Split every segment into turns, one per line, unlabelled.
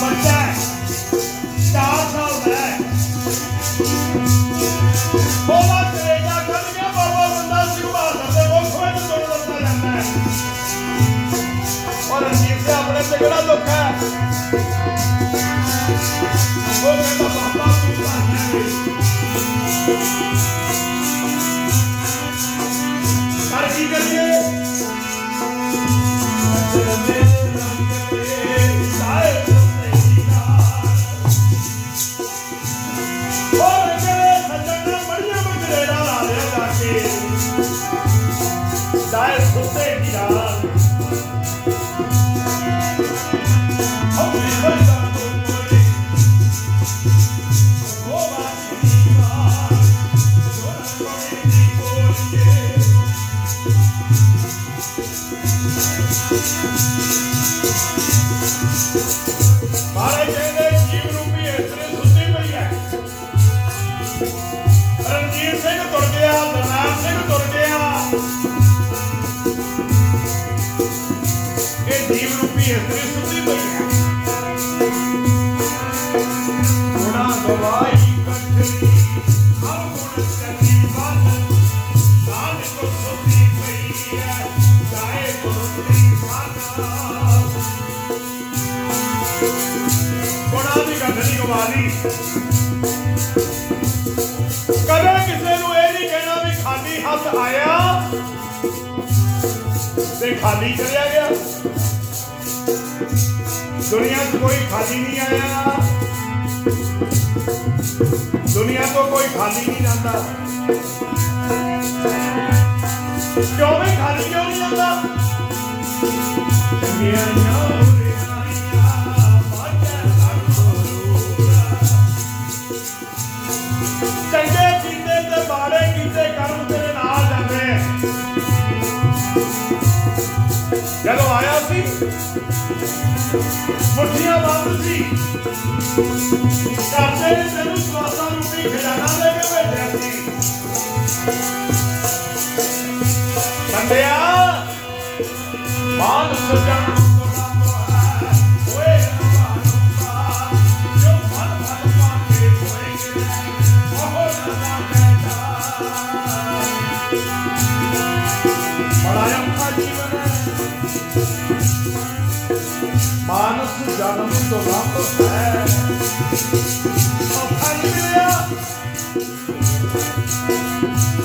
ਬੱਚਾ ਹੈ। ਚਾਰ ਸਾਲ ਦਾ ਹੈ। ਉਹਦਾ ਕਲੇਜਾ ਕੱਢ ਕੇ ਬਾਬਾ ਬੰਦਾ ਸਿੰਘ ਬਹਾਦਰ ਦੇ ਮੁੱਖ ਵਿੱਚ ਤੁਰ ਦਿੱਤਾ ਜਾਂਦਾ ਹੈ। ਔਰ ਰਣਜੀਤ ਸਿੰਘ ਆਪਣੇ ਤੇ ਕਿਹੜਾ ਦੁੱਖ ਹੈ? ਉਹ ਕਹਿੰਦਾ, ਬਾਬਾ, ਤੂੰ ਧੰਨ ਹੈ ਵੇ ਪਰ ਕੀ ਕਰੀਏ? ਮਾਰੇ ਕਦੇ ਕਿਸੇ ਨੂੰ ਇਹ ਨਹੀਂ ਕਹਿਣਾ ਵੀ ਖਾਲੀ ਹੱਥ ਆਇਆ ਤੇ ਖਾਲੀ ਚਲਿਆ ਗਿਆ। ਦੁਨੀਆ 'ਚ ਕੋਈ ਖਾਲੀ ਨਹੀਂ ਆਇਆ। ਦੁਨੀਆ ਤੋਂ ਕੋਈ ਖਾਲੀ ਨਹੀਂ ਜਾਂਦਾ। ਕਿਉਂ ਵੀ ਖਾਲੀ ਕਿਉਂ ਨਹੀਂ ਜਾਂਦਾ? ਚੰਗੀਆਂ ਮੁੱਠੀਆਂ ਬੰਦ ਸੀ। ਕਰਦੇ ਨੇ ਤੈਨੂੰ ਸਵਾਸਾਂ ਰੂਪੀ ਖਜ਼ਾਨਾ ਦੇ ਕੇ ਭੇਜਿਆ ਸੀ। ਬੰਦਿਆ ਮਾਨ ਸਜਣ।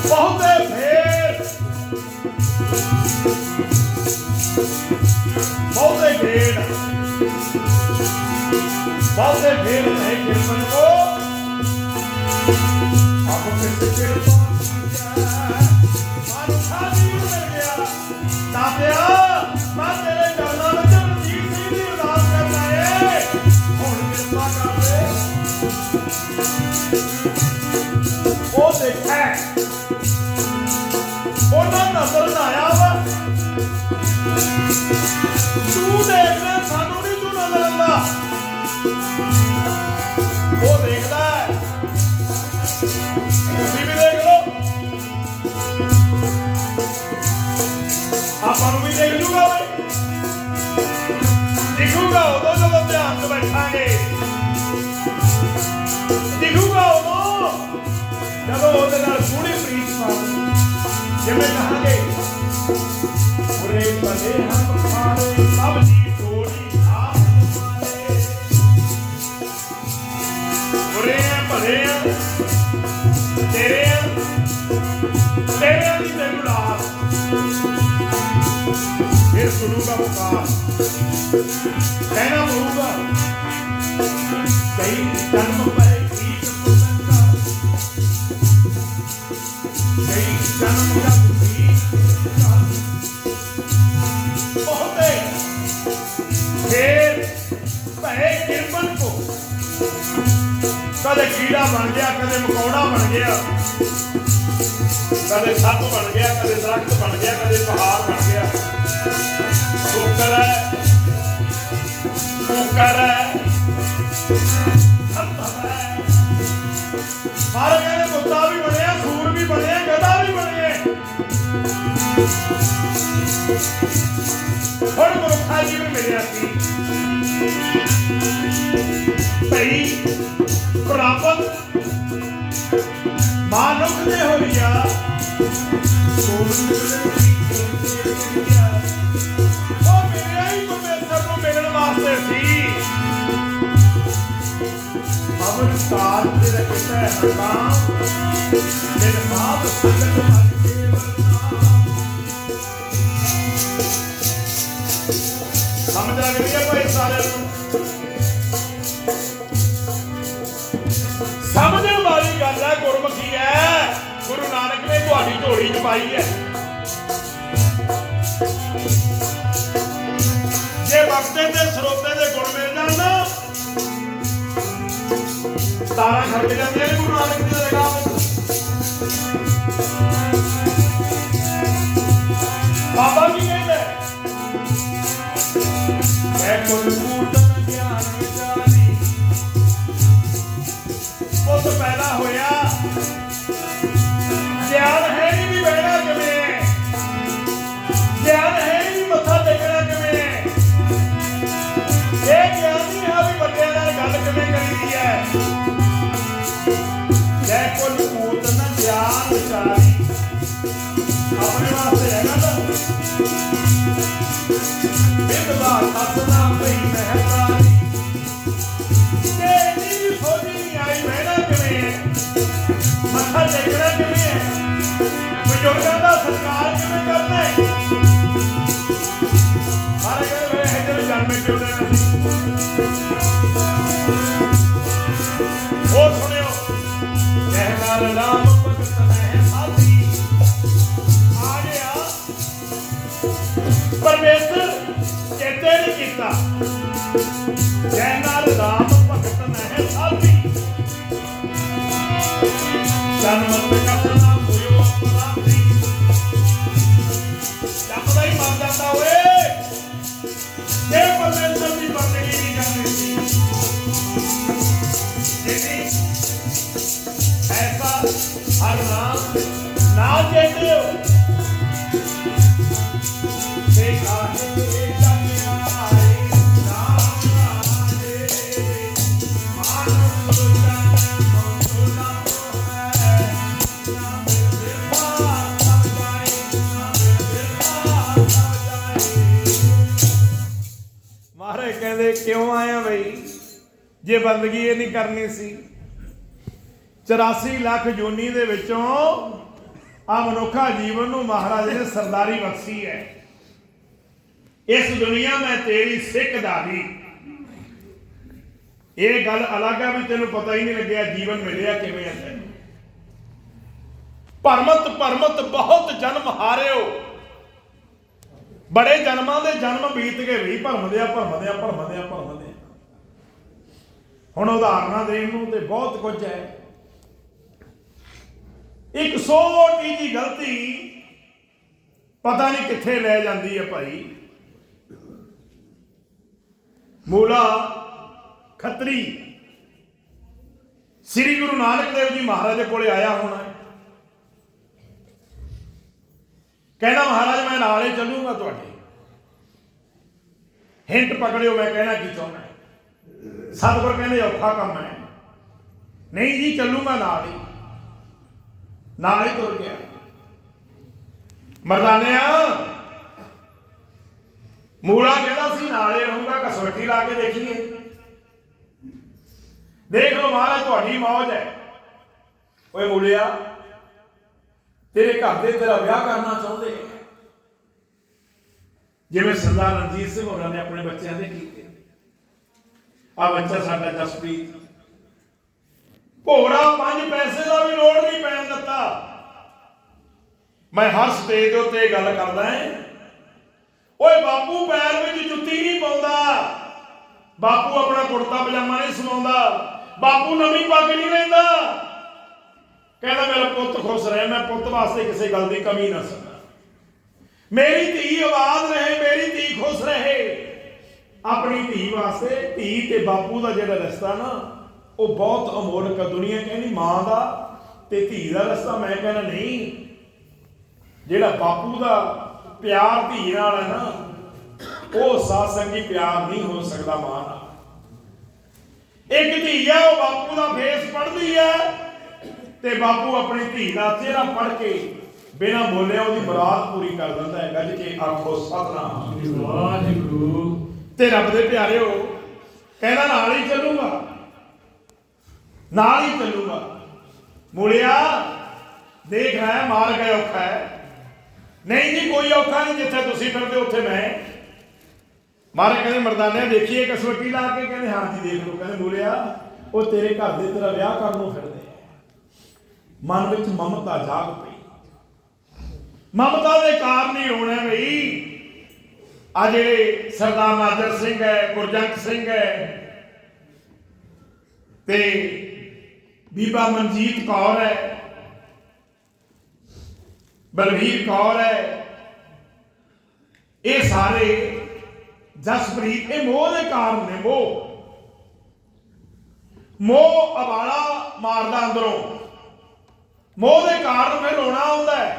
ਬਹੁਤੇ ਫੇਰ। ਬਹੁਤੇ ਫੇਰ। ਬਹੁਤੇ ਫੇਰ ਨਹੀਂ ਕਿਰਪਨ ਕੋ ਆਪ ਕਿਸ ਜਿਵੇਂ ਕਹਾਂਗੇ ਉਰੇ ਬਲੇ ਹਮ ਖਾਰੇ ਸਭ ਦੀ ਟੋਲੀ ਆਪ ਮਾਰੇ ਉਰੇ ਭਲੇ ਤੇਰੇ ਤੇਰੇ ਦੀ ਤੈਨੂੰ ਲਾਸ ਫਿਰ ਸੁਣੂਗਾ ਪੁਕਾਰ ਕਹਿਣਾ ਪਊਗਾ ਕਈ ਜਨਮ ਪਏ ਕਦੇ ਕੀੜਾ ਬਣ ਗਿਆ, ਕਦੇ ਮਕੌੜਾ ਬਣ ਗਿਆ। ਕਦੇ ਸੱਪ ਬਣ ਗਿਆ, ਕਦੇ ਦਰਖਤ ਬਣ ਗਿਆ, ਕਦੇ ਪਹਾੜ ਬਣ ਗਿਆ। ਸ਼ੁਕਰ ਹੈ ਸ਼ੁਕਰ ਹੈ। ਸੰਭਵ ਕਹਿੰਦੇ ਕੁੱਤਾ ਵੀ ਬਣਿਆ ਸੂਰ ਵੀ ਬਣਿਆ, ਗਧਾ ਵੀ ਬਣਿਆ। ਸਾਹਮਣੇ ਹੋਈਆ ਉਹ ਮੇਰੇ ਹੀ ਪਰਮੇਸ਼ਰ ਨੂੰ ਮਿਲਣ ਵਾਸਤੇ ਸੀ। ਅਮਰ ਸਾਲ ਤੇ ਰੱਖਿਆ ਹੈ ਹਰਨਾਮ ਮੇਰੇ ਬਾਪ ਸੰਗਤ ਮਨ ਪਾਈ ਹੈ। ਜੇ ਵਕਤੇ ਤੇ ਸਰੋਤੇ ਦੇ ਗੁਣ ਮਿਲ ਜਾਣ ਨਾ, ਤਾਰਾ ਖੜਕ ਜਾਂਦੀਆਂ ਨੇ ਗੁਰੂ ਨਾਨਕ ਬਜ਼ੁਰਗਾਂ ਕਿਵੇਂ ਕਰਨਾ ਹੈ ਸਾਰੇ ਕਹਿੰਦੇ ਵੇ ਇੱਧਰ ਜਨਮੇ ਕਿਉਂ ਦੇਣਾ ਸੀ ਸੁਣਿਓ ਕਹਿਨਾਰ ਰਾਮ ਭਗਤ ਮੈਂ ਸਾਥੀ ਆ ਗਿਆ ਪਰਮੇਸ਼ਰ ਚੇਤੇ ਨਹੀਂ ਕੀਤਾ ਕਹਿਨਾਰ ਰਾਮ ਭਗਤ ਮੈਂ ਸਾਥੀ ਜਨਮਤ ਕਪਨਾ ਹੋਇਓ ਅਪਰਾਧੀ ਜਾਂਦਾ ਓਏ ਜੇ ਪਰਮੇਸ਼ਰ ਦੀ ਬੰਦਗੀ ਨਹੀਂ ਕਰਨੀ ਸੀ ਜਿਹਨੇ ਐਸਾ ਹਰ ਨਾਮ ਨਾ ਚੇਤੇ ਜੇ ਬੰਦਗੀ ਇਹ ਨਹੀਂ ਕਰਨੀ ਸੀ। 84 ਲੱਖ ਜੋਨੀ ਦੇ ਵਿੱਚੋਂ ਆ ਮਨੁੱਖਾ ਜੀਵਨ ਨੂੰ ਮਹਾਰਾਜ ਨੇ ਸਰਦਾਰੀ ਬਖਸ਼ੀ ਹੈ। ਇਸ ਦੁਨੀਆ ਮੈਂ ਤੇਰੀ ਸਿੱਖ ਦਾਦੀ ਇਹ ਗੱਲ ਅਲੱਗ ਆ ਵੀ ਤੈਨੂੰ ਪਤਾ ਹੀ ਨਹੀਂ ਲੱਗਿਆ ਜੀਵਨ ਮਿਲਿਆ ਕਿਵੇਂ ਆ ਤੈਨੂੰ। ਭਰਮਤ ਭਰਮਤ ਬਹੁਤ ਜਨਮ ਹਾਰਿਓ। ਬੜੇ ਜਨਮਾਂ ਦੇ ਜਨਮ ਬੀਤ ਗਏ ਵੀ ਭਰਮਦੇ ਆ ਭਰਮਦੇ ਆ ਭਰਮਦੇ ਆ ਭਰਮਦੇ ਹੁਣ ਉਦਾਹਰਨਾਂ ਦੇਣ ਨੂੰ ਤੇ ਬਹੁਤ ਕੁਝ ਹੈ। ਇੱਕ ਛੋਟੀ ਜੀ ਗਲਤੀ ਪਤਾ ਨਹੀਂ ਕਿੱਥੇ ਲੈ ਜਾਂਦੀ ਹੈ ਭਾਈ। ਮੂਲਾ ਖੱਤਰੀ। ਸ੍ਰੀ ਗੁਰੂ ਨਾਨਕ ਦੇਵ ਜੀ ਮਹਾਰਾਜ ਦੇ ਕੋਲੇ ਆਇਆ ਹੋਣਾ ਕਹਿੰਦਾ, ਮਹਾਰਾਜ, ਮੈਂ ਨਾਲ ਹੀ ਚੱਲੂਗਾ ਤੁਹਾਡੇ। ਹਿੰਟ ਪਕੜਿਓ, ਮੈਂ ਕਹਿਣਾ ਕੀ ਚਾਹੁੰਦਾ। ਸਤਿਗੁਰ ਕਹਿੰਦੇ ਔਖਾ ਕੰਮ ਹੈ। ਨਹੀਂ ਜੀ, ਚੱਲੂਗਾ ਨਾਲ ਹੀ। ਨਾਲ ਹੀ ਤੁਰ ਗਿਆ। ਮਰਦਾਨਿਆ, ਮੂਲਾ ਕਹਿੰਦਾ ਸੀ, ਨਾਲੇ ਰਹੂੰਗਾ ਕਸਵੱਟੀ ਲਾ ਕੇ ਦੇਖੀਏ। ਦੇਖ ਲਓ ਮਹਾਰਾਜ, ਤੁਹਾਡੀ ਮੌਜ ਹੈ। ਓਏ ਮੂਲਿਆ, ਤੇਰੇ ਘਰ ਦੇ ਤੇਰਾ ਵਿਆਹ ਕਰਨਾ ਚਾਹੁੰਦੇ। ਜਿਵੇਂ ਸਰਦਾਰ ਰਣਜੀਤ ਸਿੰਘ ਹੋਰਾਂ ਨੇ ਆਪਣੇ ਬੱਚਿਆਂ ਦੇ ਕੀਤੇ। ਆ ਬੱਚਾ ਸਾਡਾ ਜਸਪ੍ਰੀਤ। ਭੋਰਾ ਪੰਜ ਪੈਸੇ ਦਾ ਵੀ ਲੋੜ ਨਹੀਂ ਪੈਣ ਦਿੱਤਾ। ਮੈਂ ਹਰ ਸਟੇਜ ਦੇ ਉੱਤੇ ਇਹ ਗੱਲ ਕਰਦਾ ਹਾਂ। ਓਏ ਬਾਪੂ, ਪੈਰ ਵਿੱਚ ਜੁੱਤੀ ਨਹੀਂ ਪਾਉਂਦਾ। ਬਾਪੂ ਆਪਣਾ ਕੁੜਤਾ ਪਜਾਮਾ ਨਹੀਂ ਸਮਾਉਂਦਾ ਬਾਪੂ ਨਵੀਂ ਪੱਗ ਨਹੀਂ ਲੈਂਦਾ। ਕਹਿੰਦਾ, ਮੇਰਾ ਪੁੱਤ ਖੁਸ਼ ਰਹੇ, ਮੈਂ ਪੁੱਤ ਵਾਸਤੇ ਕਿਸੇ ਗੱਲ ਦੀ ਕਮੀ ਨਾ ਸਮਝਾਂ। ਮੇਰੀ ਧੀ ਆਵਾਜ਼ ਰਹੇ, ਮੇਰੀ ਧੀ ਖੁਸ਼ ਰਹੇ। ਆਪਣੀ ਧੀ ਵਾਸਤੇ, ਧੀ ਤੇ ਬਾਪੂ ਦਾ ਜਿਹੜਾ ਰਸਤਾ ਨਾ, ਉਹ ਬਹੁਤ ਅਮੋਲਕ ਆ ਦੁਨੀਆ ਕਹਿੰਦੀ ਮਾਂ ਦਾ ਤੇ ਧੀ ਦਾ ਰਸਤਾ। ਮੈਂ ਕਹਿੰਦਾ ਨਹੀਂ, ਜਿਹੜਾ ਬਾਪੂ ਦਾ ਪਿਆਰ ਧੀ ਨਾਲ ਹੈ ਨਾ, ਉਹ ਸਾਥ ਸੰਗੀ ਪਿਆਰ ਨਹੀਂ ਹੋ ਸਕਦਾ ਮਾਂ ਨਾਲ। ਇੱਕ ਧੀ ਆ, ਉਹ ਬਾਪੂ ਦਾ ਫੇਸ ਪੜਦੀ ਹੈ ਤੇ ਬਾਪੂ ਆਪਣੀ ਧੀ ਦਾ ਚਿਹਰਾ ਪੜ ਕੇ ਬਿਨਾਂ ਬੋਲਿਆ ਉਹਦੀ ਮੁਰਾਦ ਪੂਰੀ ਕਰ ਦਿੰਦਾ ਹੈ। ਗੱਜ ਕੇ ਆਖੋ, ਸਤਨਾਮ।
ਵਾਹਿਗੁਰੂ।
ਤੇ ਰੱਬ ਦੇ ਪਿਆਰਿਓ ਕਹਿੰਦਾ ਨਾਲ ਹੀ ਚੱਲੂਗਾ। ਨਾਲ ਹੀ ਚੱਲੂਗਾ। ਮੁੜਿਆ, ਦੇਖ ਰਿਹਾ ਮਾਰ ਗਿਆ ਔਖਾ ਹੈ। ਨਹੀਂ ਜੀ, ਕੋਈ ਔਖਾ ਨਹੀਂ ਜਿੱਥੇ ਤੁਸੀਂ ਫਿਰਦੇ ਉੱਥੇ ਮੈਂ। ਮਾਰੇ ਕਹਿੰਦੇ, ਮਰਦਾਨਿਆ ਦੇਖੀਏ, ਕਸਵੱਟੀ ਲਾ ਕੇ ਕਹਿੰਦੇ, ਹਾਂ ਜੀ, ਦੇਖ ਲਓ। ਕਹਿੰਦੇ, ਮੁੜਿਆ, ਉਹ ਤੇਰੇ ਘਰ ਦੇ ਤੇਰਾ ਵਿਆਹ ਕਰਨ ਨੂੰ ਫਿਰਦੇ ਮਨ ਵਿੱਚ ਮਮਤਾ ਜਾਗ ਪਈ। ਮਮਤਾ ਦੇ ਕਾਰਨ ਹੀ ਹੋਣਾ ਬਈ। ਆ ਜਿਹੜੇ ਸਰਦਾਰ ਨਾਜਰ ਸਿੰਘ ਹੈ ਗੁਰਜੰਤ ਸਿੰਘ ਹੈ ਤੇ ਬੀਬਾ ਮਨਜੀਤ ਕੌਰ ਹੈ, ਬਲਵੀਰ ਕੌਰ ਹੈ, ਇਹ ਸਾਰੇ ਜਸਪ੍ਰੀਤ, ਇਹ ਮੋਹ ਦੇ ਕਾਰਨ ਨੇ ਮੋਹ। ਮੋਹ ਅਵਾਲਾ ਮਾਰਦਾ ਅੰਦਰੋਂ। ਮੋਹ ਦੇ ਕਾਰਨ ਮੈਂ ਰੋਣਾ ਆਉਂਦਾ ਹੈ।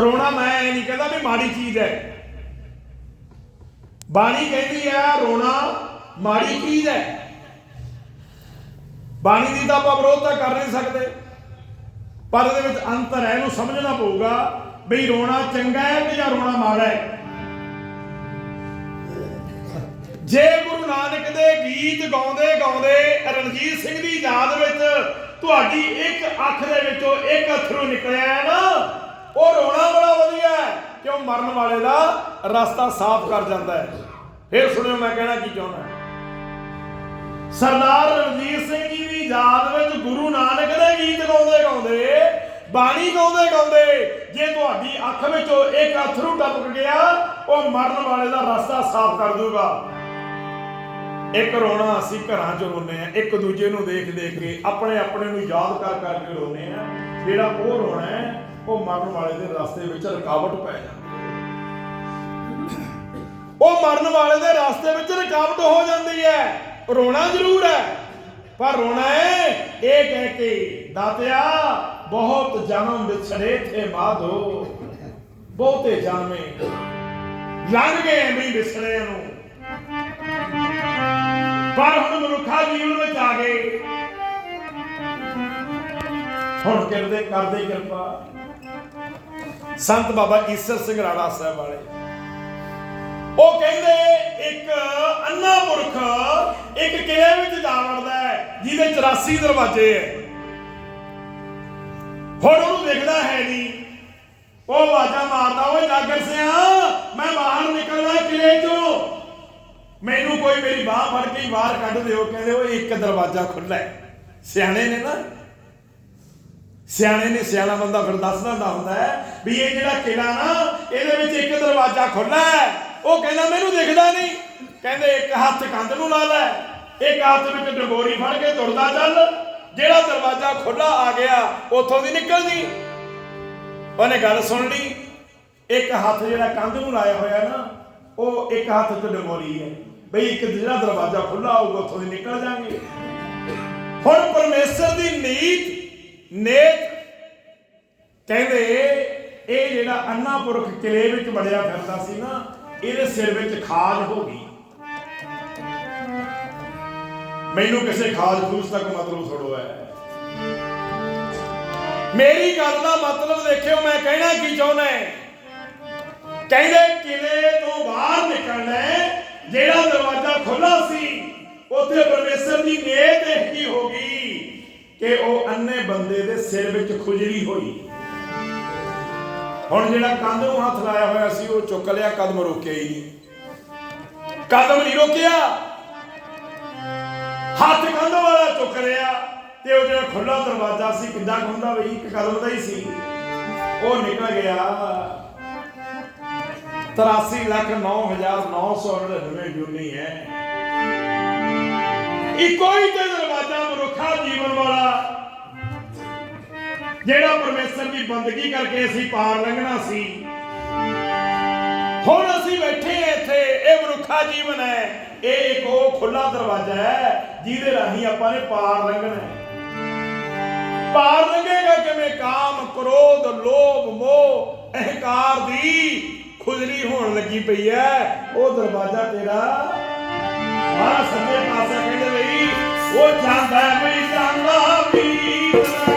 ਰੋਣਾ ਮੈਂ ਇਹ ਨਹੀਂ ਕਹਿੰਦਾ ਵੀ ਮਾੜੀ ਚੀਜ਼ ਹੈ। ਬਾਣੀ ਕਹਿੰਦੀ ਹੈ ਰੋਣਾ ਮਾੜੀ ਚੀਜ਼ ਹੈ। ਬਾਣੀ ਦੀ ਤਾਂ ਆਪਾਂ ਵਿਰੋਧ ਤਾਂ ਕਰ ਨਹੀਂ ਸਕਦੇ। ਪਰ ਇਹਦੇ ਵਿੱਚ ਅੰਤਰ ਹੈ, ਇਹਨੂੰ ਸਮਝਣਾ ਪਊਗਾ ਬਈ ਰੋਣਾ ਚੰਗਾ ਹੈ ਕਿ ਜਾਂ ਰੋਣਾ ਮਾੜਾ ਹੈ। ਜੇ ਗੁਰੂ ਨਾਨਕ ਦੇ ਗੀਤ ਗਾਉਂਦੇ ਗਾਉਂਦੇ ਰਣਜੀਤ ਸਿੰਘ ਦੀ ਯਾਦ ਵਿੱਚ ਤੁਹਾਡੀ ਇੱਕ ਅੱਖ ਦੇ ਵਿੱਚੋਂ ਇੱਕ ਅਥਰੂ ਨਿਕਲਿਆ ਹੈ ਨਾ ਉਹ ਰੋਣਾ ਬੜਾ ਵਧੀਆ ਹੈ ਕਿਉਂ ਮਰਨ ਵਾਲੇ ਦਾ ਰਸਤਾ ਸਾਫ਼ ਕਰ ਜਾਂਦਾ ਹੈ। ਫਿਰ ਸੁਣਿਓ ਮੈਂ ਕਹਿਣਾ ਕੀ ਚਾਹੁੰਦਾ ਸਰਦਾਰ ਰਣਜੀਤ ਸਿੰਘ ਜੀ ਦੀ ਯਾਦ ਵਿੱਚ ਗੁਰੂ ਨਾਨਕ ਦੇ ਗੀਤ ਗਾਉਂਦੇ ਗਾਉਂਦੇ, ਬਾਣੀ ਗਾਉਂਦੇ ਗਾਉਂਦੇ ਜੇ ਤੁਹਾਡੀ ਅੱਖ ਵਿੱਚੋਂ ਇੱਕ ਅਥਰੂ ਟਪਕ ਗਿਆ, ਉਹ ਮਰਨ ਵਾਲੇ ਦਾ ਰਸਤਾ ਸਾਫ਼ ਕਰ ਦੂਗਾ ਇੱਕ ਰੋਣਾ ਅਸੀਂ ਘਰਾਂ 'ਚ ਰੋਨੇ ਆ ਇੱਕ ਦੂਜੇ ਨੂੰ ਦੇਖ ਦੇਖ ਕੇ ਆਪਣੇ ਆਪਣੇ ਨੂੰ ਯਾਦ ਕਰ ਕਰਕੇ ਰੋਨੇ ਆ ਜਿਹੜਾ ਉਹ ਰੋਣਾ ਹੈ ਉਹ ਮਰਨ ਵਾਲੇ ਦੇ ਰਸਤੇ ਵਿੱਚ ਰੁਕਾਵਟ ਪੈ ਜਾਂਦੀ ਉਹ ਮਰਨ ਵਾਲੇ ਦੇ ਰਸਤੇ ਵਿੱਚ ਰੁਕਾਵਟ ਹੋ ਜਾਂਦੀ ਹੈ। ਰੋਣਾ ਜ਼ਰੂਰ ਹੈ। ਪਰ ਰੋਣਾ ਹੈ, ਇਹ ਕਹਿ ਕੇ ਦਾਤਿਆ, ਬਹੁਤ ਜਨਮ ਵਿਛੜੇ ਥੇ ਮਾਧੋ। ਬਹੁਤੇ ਜਨਮੇ ਲੰਘ ਗਏ ਵੀ ਵਿਛੜਿਆਂ ਨੂੰ। ਪਰ ਹੁਣ ਮਨੁੱਖਾ ਜੀਵਨ ਵਿੱਚ ਆ ਗਏ। ਹੁਣ ਕਰਦੇ ਕਰਦੇ ਕਿਰਪਾ। ਸੰਤ ਬਾਬਾ ਈਸਰ ਸਿੰਘ ਰਾਣਾ ਸਾਹਿਬ ਵਾਲੇ। ਉਹ ਕਹਿੰਦੇ, ਇੱਕ ਅੰਨਾ ਪੁਰਖ ਇੱਕ ਕਿਲੇ ਵਿੱਚ ਜਾ ਵੜਦਾ ਹੈ, ਜਿਹਦੇ 84 ਦਰਵਾਜ਼ੇ ਹੈ। ਹੁਣ ਉਹਨੂੰ ਦਿਖਦਾ ਹੈ ਨਹੀਂ। ਉਹ ਆਵਾਜ਼ਾਂ ਮਾਰਦਾ, ਓਏ ਜਾਗਰ ਸਿਆ, ਮੈਂ ਬਾਹਰ ਨਿਕਲਣਾ ਕਿਲੇ ਚੋਂ। ਮੈਨੂੰ ਕੋਈ ਮੇਰੀ ਬਾਹ ਫੜ ਕੇ ਬਾਹਰ ਕੱਢ ਦਿਓ, ਕਹਿੰਦੇ ਉਹ ਇੱਕ ਦਰਵਾਜ਼ਾ ਖੁੱਲਾ ਹੈ। ਸਿਆਣੇ ਨੇ ਨਾ ਸਿਆਣੇ ਨੇ ਸਿਆਣਾ ਬੰਦਾ ਫਿਰ ਦੱਸਦਾ ਹੁੰਦਾ ਹੁੰਦਾ ਹੈ ਵੀ ਇਹ ਜਿਹੜਾ ਕਿਲਾ ਨਾ, ਇਹਦੇ ਵਿੱਚ ਇੱਕ ਦਰਵਾਜ਼ਾ ਖੁੱਲਾ ਹੈ। ਉਹ ਕਹਿੰਦਾ, ਮੈਨੂੰ ਦਿਖਦਾ ਨਹੀਂ। ਕਹਿੰਦੇ, ਇੱਕ ਹੱਥ ਕੰਧ ਨੂੰ ਲਾ ਲੈ। ਇੱਕ ਹੱਥ ਵਿੱਚ ਡੰਗੋਰੀ ਫੜ ਕੇ ਤੁਰਦਾ ਚੱਲ। ਜਿਹੜਾ ਦਰਵਾਜ਼ਾ ਖੁੱਲਾ ਆ ਗਿਆ, ਉੱਥੋਂ ਦੀ ਨਿਕਲਦੀ। ਉਹਨੇ ਗੱਲ ਸੁਣ ਲਈ। ਇੱਕ ਹੱਥ ਜਿਹੜਾ ਕੰਧ ਨੂੰ ਲਾਇਆ ਹੋਇਆ ਨਾ, ਉਹ ਇੱਕ ਹੱਥ ਤੇ ਡੰਗੋਰੀ ਹੈ। ਬਈ ਇੱਕ ਜਿਹੜਾ ਦਰਵਾਜ਼ਾ ਖੁੱਲਾ ਹੋਊਗਾ ਉੱਥੋਂ ਦੀ ਨਿਕਲ ਜਾਾਂਗੇ। ਹੁਣ ਪਰਮੇਸ਼ਰ ਦੀ ਨੀਤ ਨੇਤ ਕਹਿੰਦੇ ਇਹ ਜਿਹੜਾ ਅੰਨਾ ਪੁਰਖ ਕਿਲੇ ਵਿੱਚ ਵੜਿਆ ਫਿਰਦਾ ਸੀ ਨਾ, ਇਹਦੇ ਸਿਰ ਵਿੱਚ ਖਾਜ ਹੋ ਗਈ। ਮੈਨੂੰ ਕਿਸੇ ਖਾਜ ਖੂਸ ਤੱਕ ਮਤਲਬ ਥੋੜੋ ਹੈ। ਮੇਰੀ ਗੱਲ ਦਾ ਮਤਲਬ ਦੇਖਿਓ, ਮੈਂ ਕਹਿਣਾ ਕੀ ਚਾਹੁੰਦਾ ਕਹਿੰਦੇ ਕਿਲੇ ਤੋਂ ਬਾਹਰ ਨਿਕਲਣਾ ਜਿਹੜਾ ਦਰਵਾਜ਼ਾ ਖੁੱਲਾ ਸੀ, ਉੱਥੇ ਪਰਮੇਸ਼ਰ ਦੀ ਨੇਤ ਇਹ ਹੋ ਗਈ। ਕਿ ਉਹ ਅੰਨੇ ਬੰਦੇ ਦੇ ਸਿਰ ਵਿੱਚ ਖੁਜਲੀ ਹੋਈ। ਹੁਣ ਜਿਹੜਾ ਕੰਧ ਨੂੰ ਹੱਥ ਲਾਇਆ ਹੋਇਆ ਸੀ, ਉਹ ਚੁੱਕ ਲਿਆ, ਕਦਮ ਰੋਕਿਆ ਹੀ ਨਹੀਂ। ਕਦਮ ਨਹੀਂ ਰੋਕਿਆ। ਹੱਥ ਕੰਧ ਵਾਲਾ ਚੁੱਕ ਲਿਆ ਤੇ ਉਹ ਜਿਹੜਾ ਖੁੱਲਾ ਦਰਵਾਜ਼ਾ ਸੀ, ਕਿੱਦਾਂ ਖੁੰਦਾ ਬਈ? ਇੱਕ ਕਦਮ ਦਾ ਹੀ ਸੀ। ਉਹ ਨਿਕਲ ਗਿਆ। 83 ਲੱਖ 9999 ਯੂਨੀ ਹੈ। ਇੱਕੋ ਹੀ ਤੇ ਦਰਵਾਜ਼ਾ ਜੀਵਨ ਵਾਲਾ। ਜਿਹੜਾ ਪਰਮੇਸ਼ਰ ਦੀ ਬੰਦਗੀ ਕਰਕੇ ਅਸੀਂ ਪਾਰ ਲੰਘਣਾ ਸੀ, ਹੁਣ ਅਸੀਂ ਬੈਠੇ ਇੱਥੇ, ਇਹ ਮਨੁੱਖਾ ਜੀਵਨ ਹੈ। ਇਹ ਇੱਕ ਉਹ ਖੁੱਲਾ ਦਰਵਾਜ਼ਾ ਹੈ, ਜਿਹਦੇ ਰਾਹੀਂ ਆਪਾਂ ਨੇ ਪਾਰ ਲੰਘਣਾ ਹੈ। ਪਾਰ ਲੰਘੇਗਾ ਕਿਵੇਂ? ਕਾਮ, ਕ੍ਰੋਧ, ਲੋਭ, ਮੋਹ, ਅਹੰਕਾਰ ਦੀ ਖੁਜਲੀ ਹੋਣ ਲੱਗੀ ਪਈ ਹੈ। ਉਹ ਦਰਵਾਜ਼ਾ ਤੇਰਾ ਆ ਸੱਜੇ ਪਾਸੇ ਕਹਿੰਦੇ 我站在背上的，比。